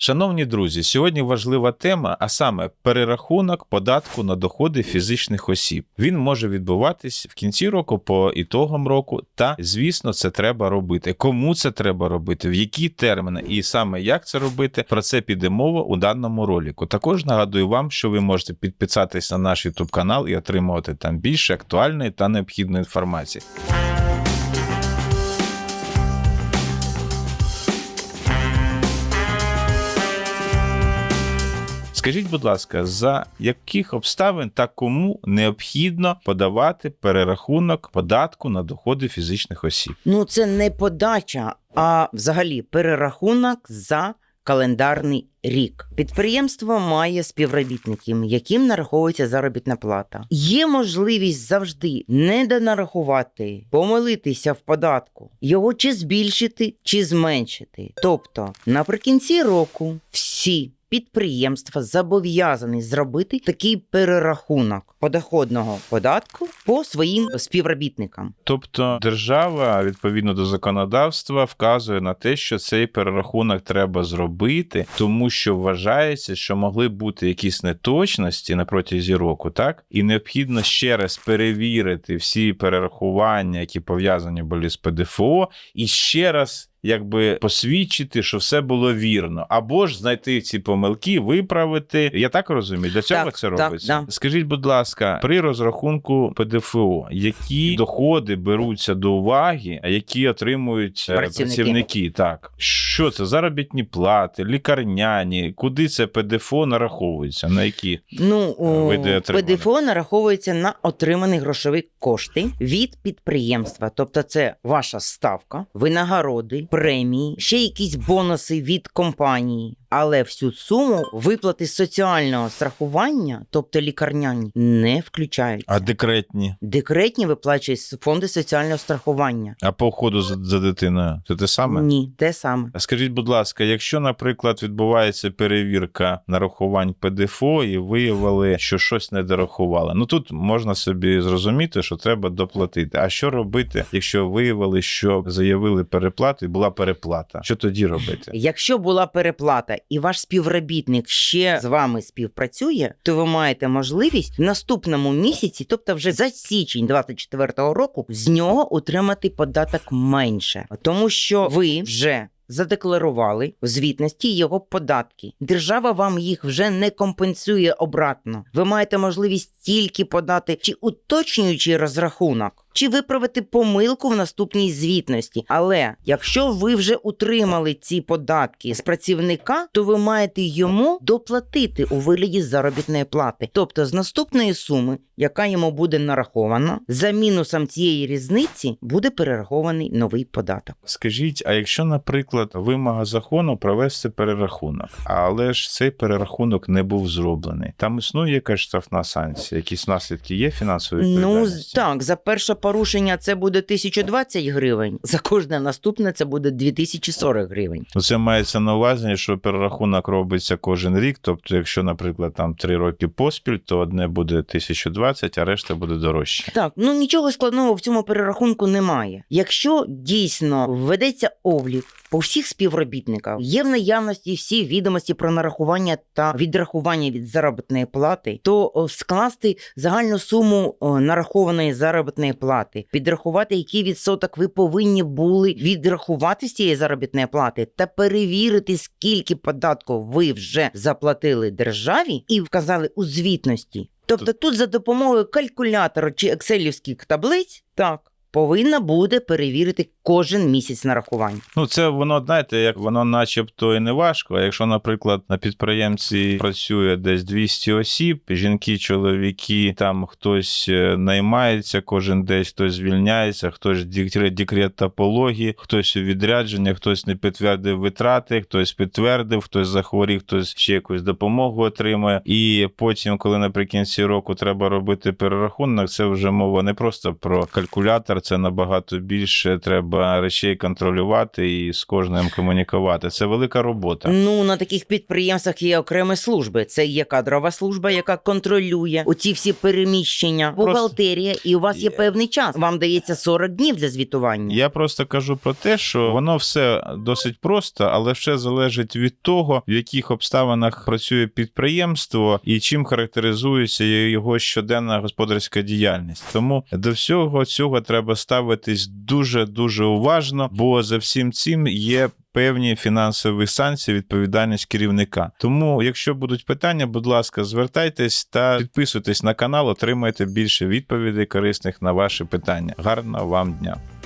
Шановні друзі, сьогодні важлива тема, а саме перерахунок податку на доходи фізичних осіб. Він може відбуватись в кінці року по ітогам року, та звісно, це треба робити. Кому це треба робити, в які терміни, і саме як це робити, про це піде мова у даному ролику. Також нагадую вам, що ви можете підписатись на наш YouTube канал і отримувати там більше актуальної та необхідної інформації. Скажіть, будь ласка, за яких обставин та кому необхідно подавати перерахунок податку на доходи фізичних осіб? Ну, це не подача, а взагалі перерахунок за календарний рік. Підприємство має співробітників, яким нараховується заробітна плата. Є можливість завжди не донарахувати, помилитися в податку, його чи збільшити, чи зменшити. Тобто, наприкінці року всі. Підприємства зобов'язані зробити такий перерахунок подоходного податку по своїм співробітникам. Тобто держава відповідно до законодавства вказує на те, що цей перерахунок треба зробити, тому що вважається, що могли бути якісь неточності на протязі року, так і необхідно ще раз перевірити всі перерахування, які пов'язані були з ПДФО, і ще раз. Якби посвідчити, що все було вірно, або ж знайти ці помилки, виправити. Я так розумію, для цього Так, це так, робиться. да. Скажіть, будь ласка, при розрахунку ПДФО, які доходи беруться до уваги, а які отримують е, Працівники. працівники? Так, що це? Заробітні плати, лікарняні, куди це ПДФО нараховується? На які? Ну, Види. ПДФО нараховується на отримані грошові кошти від підприємства. Тобто, це ваша ставка, винагороди, премії, ще якісь бонуси від компанії. Але всю суму виплати соціального страхування, тобто лікарняні, не включаються. А декретні? Декретні виплачують з фонди соціального страхування. А по уходу за, за дитиною? Це те саме? Ні, те саме. А Скажіть, будь ласка, якщо, наприклад, відбувається перевірка нарахувань ПДФО і виявили, що щось не дорахували, ну тут можна собі зрозуміти, що треба доплатити. А що робити, якщо виявили, що заявили переплату і була переплата? Що тоді робити? Якщо була переплата і ваш співробітник ще з вами співпрацює, то ви маєте можливість в наступному місяці, тобто вже за січень 24-го року, з нього отримати податок менше, тому що ви вже. Задекларували в звітності його податки. Держава вам їх вже не компенсує обратно. Ви маєте можливість тільки подати чи уточнюючий розрахунок, чи виправити помилку в наступній звітності. Але якщо ви вже утримали ці податки з працівника, то ви маєте йому доплатити у вигляді заробітної плати. Тобто з наступної суми, яка йому буде нарахована, за мінусом цієї різниці буде перерахований новий податок. Скажіть, а якщо, наприклад, вимога закону провести перерахунок, але ж цей перерахунок не був зроблений, там існує якась штрафна санкція, якісь наслідки є фінансової Ну так, за перше порушення це буде 1020 гривень, за кожне наступне це буде 2040 гривень. Це мається на увазі, що перерахунок робиться кожен рік. Тобто, якщо, наприклад, там три роки поспіль, то одне буде 1020, а решта буде дорожче. Так, ну нічого складного в цьому перерахунку немає. Якщо дійсно введеться облік по всіх співробітниках, є в наявності всі відомості про нарахування та відрахування від заробітної плати, то скласти загальну суму нарахованої заробітної плати, підрахувати, який відсоток ви повинні були відрахувати з цієї заробітної плати, та перевірити, скільки податку ви вже заплатили державі, і вказали у звітності. Тобто тут за допомогою калькулятора чи екселівських таблиць, так, повинна буде перевірити кожен місяць нарахувань. Ну, це воно, знаєте, як воно начебто і не важко. А якщо, наприклад, на підприємці працює десь 200 осіб, жінки, чоловіки, там хтось е, наймається кожен день, хтось звільняється, хтось декрет, топології, хтось у відрядження, хтось не підтвердив витрати, хтось підтвердив, хтось захворів, хтось ще якусь допомогу отримує. І потім, коли наприкінці року треба робити перерахунок, це вже мова не просто про калькулятор, це набагато більше треба речей контролювати і з кожним комунікувати. Це велика робота. Ну на таких підприємствах є окремі служби. Це є кадрова служба, яка контролює оці всі переміщення, Просто- бухгалтерія, і у вас є Є. певний час. Вам дається 40 днів для звітування. Я просто кажу про те, що воно все досить просто, але все залежить від того, в яких обставинах працює підприємство і чим характеризується його щоденна господарська діяльність. Тому до всього цього треба ставитись дуже дуже уважно, бо за всім цим є. Певні фінансові санкції, відповідальність керівника. Тому, якщо будуть питання, будь ласка, звертайтесь та підписуйтесь на канал, отримайте більше відповідей корисних на ваші питання. Гарного вам дня!